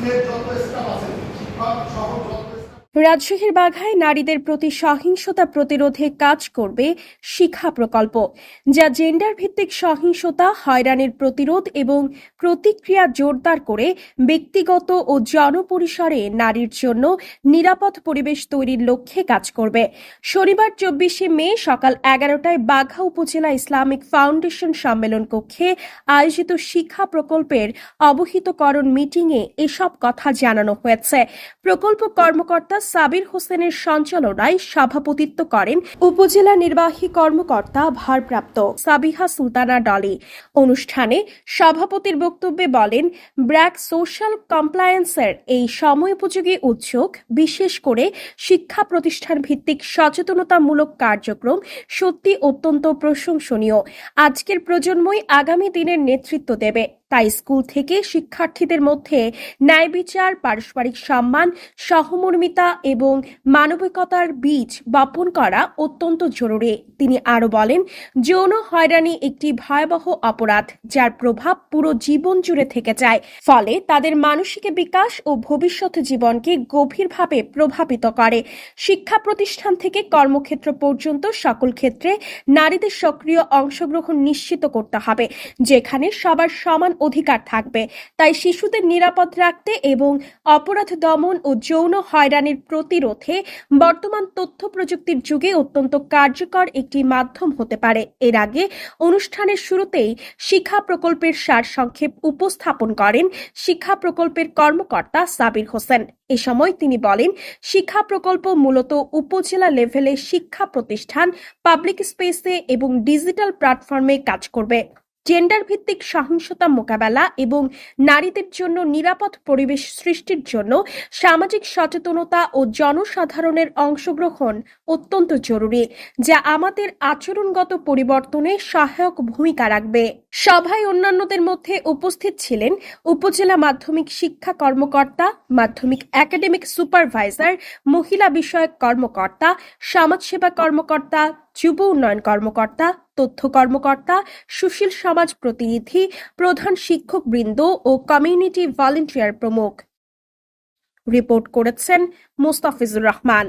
স্কুলের যত স্টাফ আছে যত স্টাফ রাজশাহীর বাঘায় নারীদের প্রতি সহিংসতা প্রতিরোধে কাজ করবে শিখা প্রকল্প, যা জেন্ডার ভিত্তিক সহিংসতা, হয়রানির প্রতিরোধ এবং প্রতিক্রিয়া জোরদার করে ব্যক্তিগত ও জনপরিসরে নারীর জন্য নিরাপদ পরিবেশ তৈরির লক্ষ্যে কাজ করবে। শনিবার চব্বিশে মে সকাল এগারোটায় বাঘা উপজেলা ইসলামিক ফাউন্ডেশন সম্মেলন কক্ষে আয়োজিত শিক্ষা প্রকল্পের অবহিতকরণ মিটিংয়ে এসব কথা জানানো হয়েছে। প্রকল্প কর্মকর্তা সাবির হোসেনের সঞ্চালনায় সভাপতিত্ব করেন উপজেলা নির্বাহী কর্মকর্তা ভারপ্রাপ্ত সাবিহা সুলতানা ডলি। অনুষ্ঠানে সভাপতির বক্তব্যে বলেন, ব্র্যাক সোশ্যাল কমপ্লায়েন্সের এই সময়োপযোগী উদ্যোগ, বিশেষ করে শিক্ষা প্রতিষ্ঠান ভিত্তিক সচেতনতামূলক কার্যক্রম, সত্যি অত্যন্ত প্রশংসনীয়। আজকের প্রজন্মই আগামী দিনের নেতৃত্ব দেবে। তাই স্কুল থেকে শিক্ষার্থীদের মধ্যে ন্যায় বিচার, পারস্পরিক সম্মান, সহমর্মিতা এবং মানবিকতার বীজ বপন করা অত্যন্ত জরুরি। তিনি আরও বলেন, যৌন হয়রানি একটি ভয়াবহ অপরাধ যার প্রভাব পুরো জীবন জুড়ে থেকে যায়। ফলে তাদের মানসিক বিকাশ ও ভবিষ্যৎ জীবনকে গভীরভাবে প্রভাবিত করে। শিক্ষা প্রতিষ্ঠান থেকে কর্মক্ষেত্র পর্যন্ত সকল ক্ষেত্রে নারীদের সক্রিয় অংশগ্রহণ নিশ্চিত করতে হবে, যেখানে সবার সমান অধিকার থাকবে। তাই শিশুদের নিরাপদ রাখতে এবং অপরাধ দমন ও যৌন হয়রানির প্রতিরোধে বর্তমান তথ্য প্রযুক্তির যুগে অত্যন্ত কার্যকর একটি মাধ্যম হতে পারে। এর আগে অনুষ্ঠানের শুরুতেই শিক্ষা প্রকল্পের সারসংক্ষেপ উপস্থাপন করেন শিক্ষা প্রকল্পের কর্মকর্তা সাবির হোসেন। এ সময় তিনি বলেন, শিক্ষা প্রকল্প মূলত উপজেলা লেভেলে শিক্ষা প্রতিষ্ঠান, পাবলিক স্পেসে এবং ডিজিটাল প্ল্যাটফর্মে কাজ করবে। জেন্ডার ভিত্তিক সহিংসতা মোকাবেলা এবং নারীদের জন্য নিরাপদ পরিবেশ সৃষ্টির জন্য সামাজিক সচেতনতা ও জনসাধারণের অংশগ্রহণ অত্যন্ত জরুরি, যা আমাদের আচরণগত পরিবর্তনে সহায়ক ভূমিকা রাখবে। সভায় অন্যান্যদের মধ্যে উপস্থিত ছিলেন উপজেলা মাধ্যমিক শিক্ষা কর্মকর্তা, মাধ্যমিক একাডেমিক সুপারভাইজার, মহিলা বিষয়ক কর্মকর্তা, সমাজসেবা কর্মকর্তা, যুব উন্নয়ন কর্মকর্তা, তথ্য কর্মকর্তা, সুশীল সমাজ প্রতিনিধি, প্রধান শিক্ষক বৃন্দ ও কমিউনিটি ভলেন্টিয়ার প্রমুখ। রিপোর্ট করেছেন মোস্তাফিজুর রহমান।